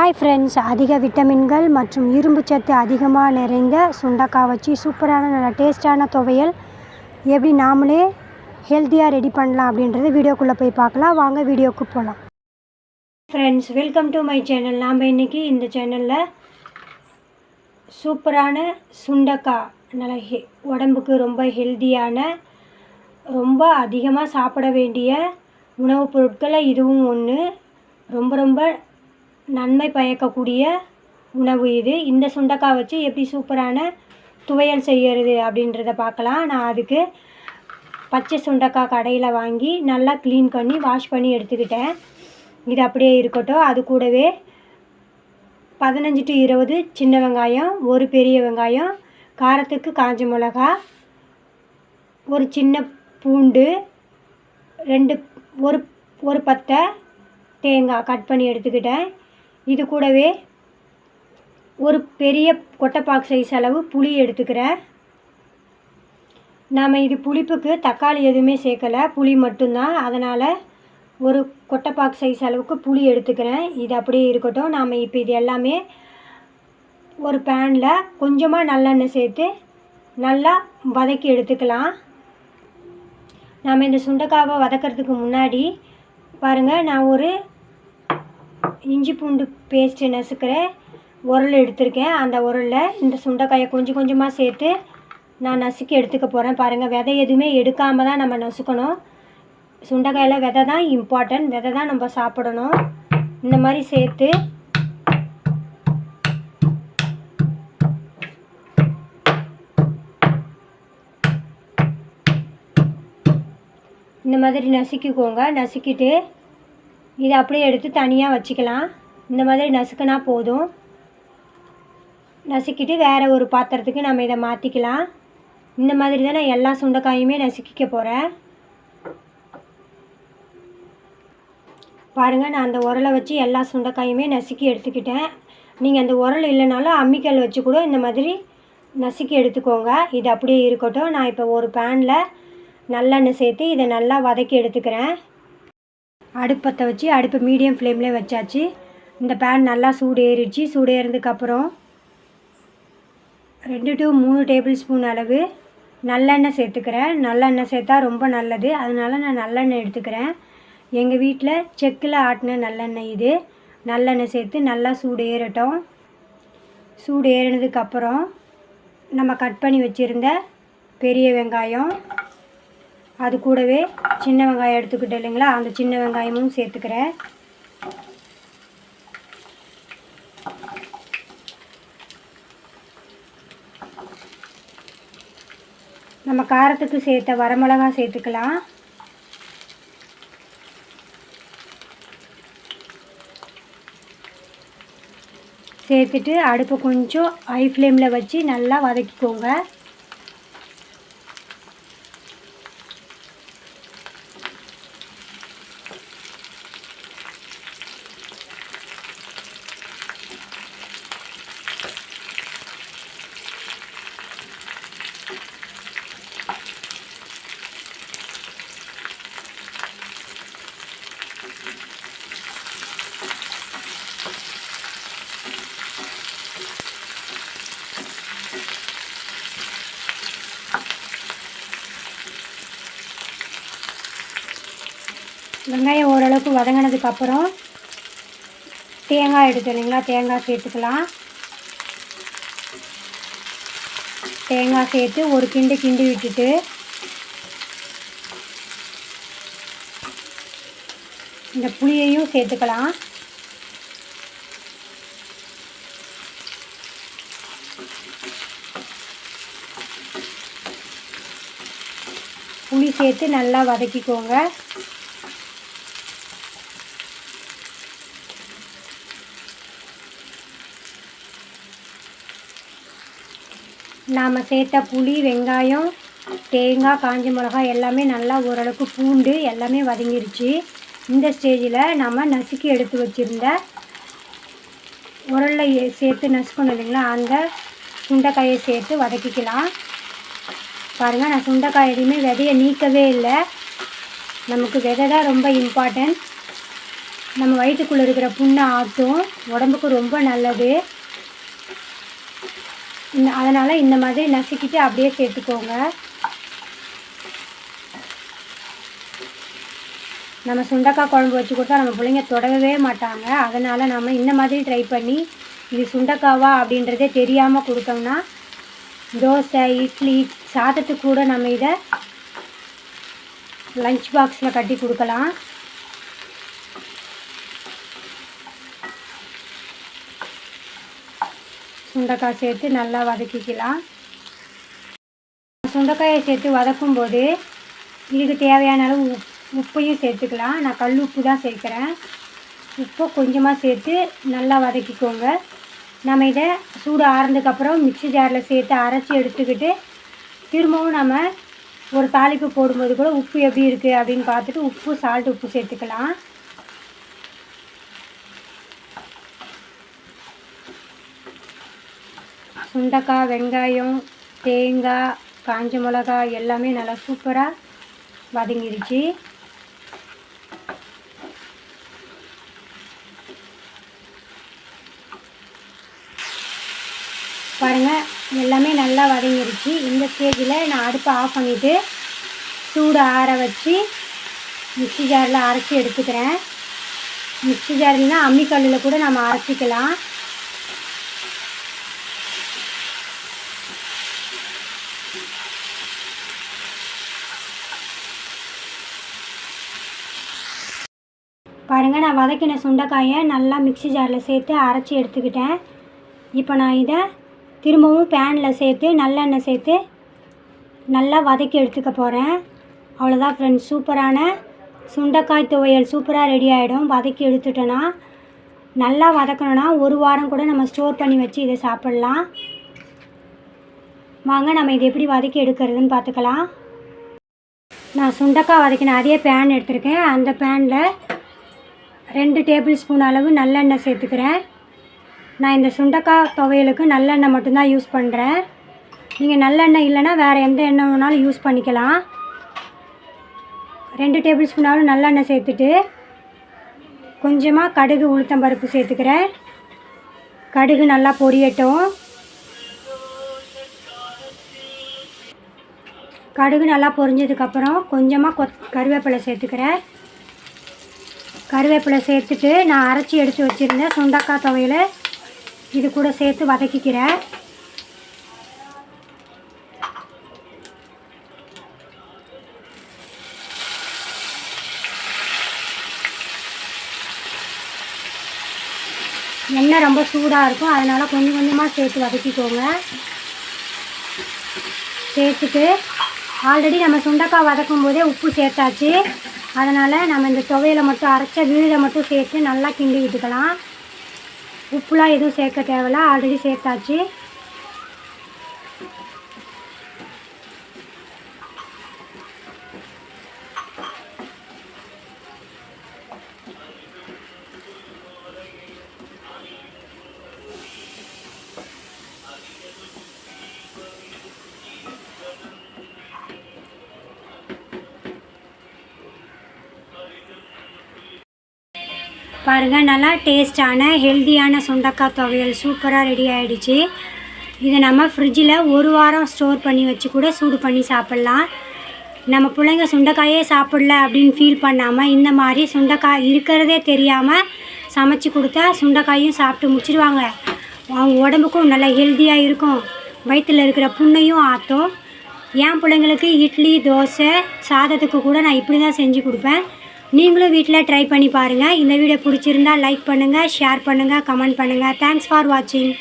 Hi friends அதிக விட்டமின்கள் மற்றும் இரும்பு சத்து அதிகமாக நிறைந்த சுண்டக்காய் வச்சு சூப்பரான நல்ல டேஸ்ட்டான துவையல். எப்படி நாமளே ஹெல்த்தியாக ரெடி பண்ணலாம் அப்படின்றது வீடியோக்குள்ளே போய் பார்க்கலாம். வாங்க வீடியோக்கு போகலாம் friends welcome to my channel நாம் இன்றைக்கி இந்த சேனலில் சூப்பரான சுண்டக்காய் நல்ல ஹெ உடம்புக்கு ரொம்ப ஹெல்த்தியான ரொம்ப அதிகமாக சாப்பிட வேண்டிய உணவுப் பொருட்களை இதுவும் ஒன்று ரொம்ப ரொம்ப நன்மை பயக்கக்கூடிய உணவு இது. இந்த சுண்டக்காய் வச்சு எப்படி சூப்பரான துவையல் செய்கிறது அப்படின்றத பார்க்கலாம். நான் அதுக்கு பச்சை சுண்டக்காய் கடையில் வாங்கி நல்லா க்ளீன் பண்ணி வாஷ் பண்ணி எடுத்துக்கிட்டேன். இது அப்படியே இருக்கட்டும். அது கூடவே பதினஞ்சு டு இருபது சின்ன வெங்காயம் ஒரு பெரிய வெங்காயம் காரத்துக்கு காஞ்ச மிளகா ஒரு சின்ன பூண்டு ரெண்டு ஒரு ஒரு பத்தை தேங்காய் கட் பண்ணி எடுத்துக்கிட்டேன். இது கூடவே ஒரு பெரிய கொட்டைப்பாக்கு சைஸ் அளவு புளி எடுத்துக்கிறேன். நாம் இது புளிப்புக்கு தக்காளி எதுவுமே சேர்க்கலை. புளி மட்டும்தான். அதனால் ஒரு கொட்டைப்பாக்கு சைஸ் அளவுக்கு புளி எடுத்துக்கிறேன். இது அப்படியே இருக்கட்டும். நாம் இப்போ இது எல்லாமே ஒரு பேனில் கொஞ்சமாக நல்லெண்ணெய் சேர்த்து நல்லா வதக்கி எடுத்துக்கலாம். நாம் இந்த சுண்டைக்காவை வதக்கிறதுக்கு முன்னாடி பாருங்கள் நான் ஒரு இஞ்சி பூண்டு பேஸ்ட்டு நசுக்கிற உரல் எடுத்திருக்கேன். அந்த உரலில் இந்த சுண்டைக்காயை கொஞ்சம் கொஞ்சமாக சேர்த்து நான் நசுக்கி எடுத்துக்க போகிறேன் பாருங்கள் விதை எதுவுமே எடுக்காமல் தான் நம்ம நசுக்கணும். சுண்டைக்காயில் விதை தான் இம்பார்ட்டன்ட் விதை தான் நம்ம சாப்பிடணும். இந்த மாதிரி சேர்த்து இந்த மாதிரி நசுக்கிக்கோங்க. நசுக்கிட்டு இதை அப்படியே எடுத்து தனியாக வச்சுக்கலாம். இந்த மாதிரி நசுக்கினா போதும். நசுக்கிட்டு வேறு ஒரு பாத்திரத்துக்கு நம்ம இதை மாற்றிக்கலாம் இந்த மாதிரி தான் நான் எல்லா சுண்டைக்காயுமே நசுக்கிக்க போகிறேன் பாருங்கள் நான் அந்த உரலை வச்சு எல்லா சுண்டைக்காயுமே நசுக்கி எடுத்துக்கிட்டேன். நீங்கள் அந்த உரல் இல்லைனாலும் அம்மிக்கல் வச்சு கூட இந்த மாதிரி நசுக்கி எடுத்துக்கோங்க. இது அப்படியே இருக்கட்டும். நான் இப்போ ஒரு பேனில் நல்லெண்ணெய் சேர்த்து இதை நல்லா வதக்கி எடுத்துக்கிறேன். அடுப்பத்தை வச்சு அடுப்பு மீடியம் ஃப்ளேம்லேயே வச்சாச்சு. இந்த பேன் நல்லா சூடு ஏறிடுச்சு சூடு ஏறினதுக்கப்புறம் ரெண்டு டு மூணு டேபிள் ஸ்பூன் அளவு நல்லெண்ணெய் சேர்த்துக்கிறேன். நல்லெண்ணெய் சேர்த்தா ரொம்ப நல்லது. அதனால நான் நல்லெண்ணெய் எடுத்துக்கிறேன். எங்கள் வீட்டில் செக்கில் ஆட்டின நல்லெண்ணெய் இது. நல்லெண்ணெய் சேர்த்து நல்லா சூடு ஏறட்டும் சூடு ஏறினதுக்கப்புறம் நம்ம கட் பண்ணி வச்சுருந்த பெரிய வெங்காயம் அது கூடவே சின்ன வெங்காயம் எடுத்துக்கிட்டேன் இல்லைங்களா? அந்த சின்ன வெங்காயமும் சேர்த்துக்கிறேன். நம்ம காரத்துக்கு சேர்த்த வரமிளகா சேர்த்துக்கலாம். சேர்த்துட்டு அடுப்பை கொஞ்சம் ஹை ஃப்ளேமில் வச்சு நல்லா வதக்கிக்கோங்க. வெங்காயம் ஓரளவுக்கு வதங்கினதுக்கப்புறம் தேங்காய் எடுத்து இல்லைங்களா தேங்காய் சேர்த்துக்கலாம். தேங்காய் சேர்த்து ஒரு கிண்டு கிண்டி விட்டுட்டு இந்த புளியையும் சேர்த்துக்கலாம். புளி சேர்த்து நல்லா வதக்கிக்கோங்க. நாம் சேர்த்த புளி வெங்காயம் தேங்காய் காஞ்ச மிளகாய் எல்லாமே நல்லா ஓரளவுக்கு பூண்டு எல்லாமே வதங்கிருச்சு. இந்த ஸ்டேஜில் நம்ம நசுக்கி எடுத்து வச்சுருந்த உரலில் சேர்த்து நசுக்கணும் இல்லைங்களா? அந்த சுண்டைக்காயை சேர்த்து வதக்கிக்கலாம். பாருங்கள் நான் சுண்டைக்காய் எதுவுமே விதையை நீக்கவே இல்லை. நமக்கு விதை தான் ரொம்ப இம்பார்ட்டன்ட் நம்ம வயிற்றுக்குள்ளே இருக்கிற புண்ணை ஆற்றும் உடம்புக்கு ரொம்ப நல்லது. அதனால் இந்த மாதிரி நசுக்கிட்டு அப்படியே சேர்த்துக்கோங்க. நம்ம சுண்டக்காய் குழம்பு வச்சு கொடுத்தா நம்ம பிள்ளைங்க தொடவே மாட்டாங்க. அதனால் நம்ம இந்த மாதிரி ட்ரை பண்ணி இது சுண்டக்காவா அப்படின்றதே தெரியாமல் கொடுத்தோம்னா தோசை இட்லி சாதத்துக்கு கூட நம்ம இதை லஞ்ச் பாக்ஸில் கட்டி கொடுக்கலாம். சுண்டைக்காய் சேர்த்து நல்லா வதக்கிக்கலாம். சுண்டைக்காயை சேர்த்து வதக்கும்போது இதுக்கு தேவையான அளவு உப் உப்பையும் சேர்த்துக்கலாம். நான் கல் உப்பு தான் சேர்க்குறேன். உப்பை கொஞ்சமாக சேர்த்து நல்லா வதக்கிக்கோங்க. நம்ம இதை சூடு ஆறுனதுக்கப்புறம் மிக்ஸி ஜாரில் சேர்த்து அரைச்சி எடுத்துக்கிட்டு திரும்பவும் நம்ம ஒரு தாளிப்பு போடும்போது கூட உப்பு எப்படி இருக்குது அப்படின்னு பார்த்துட்டு உப்பு சால்ட் உப்பு சேர்த்துக்கலாம். சுண்டக்காய் வெங்காயம் தேங்காய் காஞ்ச மிளகா எல்லாமே நல்லா சூப்பராக வதங்கிருச்சு. பாருங்கள் எல்லாமே நல்லா வதங்கிருச்சு. இந்த ஸ்டேஜில் நான் அடுப்பை ஆஃப் பண்ணிவிட்டு சூடு ஆற வச்சு மிக்ஸி ஜாரில் அரைச்சி எடுத்துக்கிறேன். மிக்சி ஜார்னா அம்மிக்கல்லில் கூட நம்ம அரைச்சிக்கலாம். பாருங்கள் நான் வதக்கின சுண்டைக்காயை நல்லா மிக்ஸி ஜாரில் சேர்த்து அரைச்சி எடுத்துக்கிட்டேன். இப்போ நான் இதை திரும்பவும் பேனில் சேர்த்து நல்லெண்ணெய் சேர்த்து நல்லா வதக்கி எடுத்துக்க போகிறேன் அவ்வளோதான் ஃப்ரெண்ட்ஸ் சூப்பரான சுண்டைக்காய் துவையல் சூப்பராக ரெடி ஆகிடும் வதக்கி எடுத்துட்டோன்னா நல்லா வதக்கணுன்னா ஒரு வாரம் கூட நம்ம ஸ்டோர் பண்ணி வச்சு இதை சாப்பிட்லாம். வாங்க நம்ம இதை எப்படி வதக்கி எடுக்கிறதுன்னு பார்த்துக்கலாம். நான் சுண்டைக்காய் வதக்கின அதே பேன் எடுத்திருக்கேன். அந்த பேனில் ரெண்டு டேபிள் ஸ்பூன் அளவு நல்லெண்ணெய் சேர்த்துக்கிறேன். நான் இந்த சுண்டக்காய் துவையலுக்கு நல்லெண்ணெய் மட்டும்தான் யூஸ் பண்ணுறேன் நீங்கள் நல்லெண்ணெய் இல்லைன்னா வேறு எந்த எண்ணெய் வேணாலும் யூஸ் பண்ணிக்கலாம். ரெண்டு டேபிள் ஸ்பூன் அளவு நல்லெண்ணெய் சேர்த்துட்டு கொஞ்சமாக கடுகு உளுத்தம்பருப்பு சேர்த்துக்கிறேன். கடுகு நல்லா பொரியட்டும். கடுகு நல்லா பொரிஞ்சதுக்கப்புறம் கொஞ்சமாக கொத் கருவேப்பிலை சேர்த்துக்கிறேன். கருவேப்பிலை சேர்த்துட்டு நான் அரைச்சி எடுத்து வச்சுருந்தேன் சுண்டக்காய் துவையில் இது கூட சேர்த்து வதக்கிக்கிறேன். எண்ணெய் ரொம்ப சூடாக இருக்கும் அதனால் கொஞ்சம் கொஞ்சமாக சேர்த்து வதக்கிக்கோங்க. சேர்த்துட்டு ஆல்ரெடி நம்ம சுண்டக்காய் வதக்கும் போதே உப்பு சேர்த்தாச்சு. அதனால் நம்ம இந்த துவையில் மட்டும் அரைச்ச விழுதை மட்டும் சேர்த்து நல்லா கிண்டி விட்டுக்கலாம். உப்புலாம் எதுவும் சேர்க்க தேவையில்ல ஆல்ரெடி சேர்த்தாச்சு. பாருங்கள் நல்லா டேஸ்டான ஹெல்த்தியான சுண்டக்காய் துவையல் சூப்பராக ரெடி ஆகிடுச்சு இதை நம்ம ஃப்ரிட்ஜில் ஒரு வாரம் ஸ்டோர் பண்ணி வச்சு கூட சூடு பண்ணி சாப்பிட்லாம். நம்ம பிள்ளைங்க சுண்டைக்காயே சாப்பிடல அப்படின்னு ஃபீல் பண்ணாமல் இந்த மாதிரி சுண்டைக்காய் இருக்கிறதே தெரியாமல் சமைச்சு கொடுத்தா சுண்டைக்காயும் சாப்பிட்டு முடிச்சிடுவாங்க அவங்க உடம்புக்கும் நல்லா ஹெல்த்தியாக இருக்கும். வயிற்றில் இருக்கிற புண்ணையும் ஆற்றும் என் பிள்ளைங்களுக்கு இட்லி தோசை சாதத்துக்கு கூட நான் இப்படி தான் செஞ்சு கொடுப்பேன். நீங்களும் வீட்டில் ட்ரை பண்ணி பாருங்கள் இந்த வீடியோ பிடிச்சிருந்தா லைக் பண்ணுங்கள் ஷேர் பண்ணுங்கள் கமெண்ட் பண்ணுங்கள் தேங்க்ஸ் ஃபார் வாட்சிங்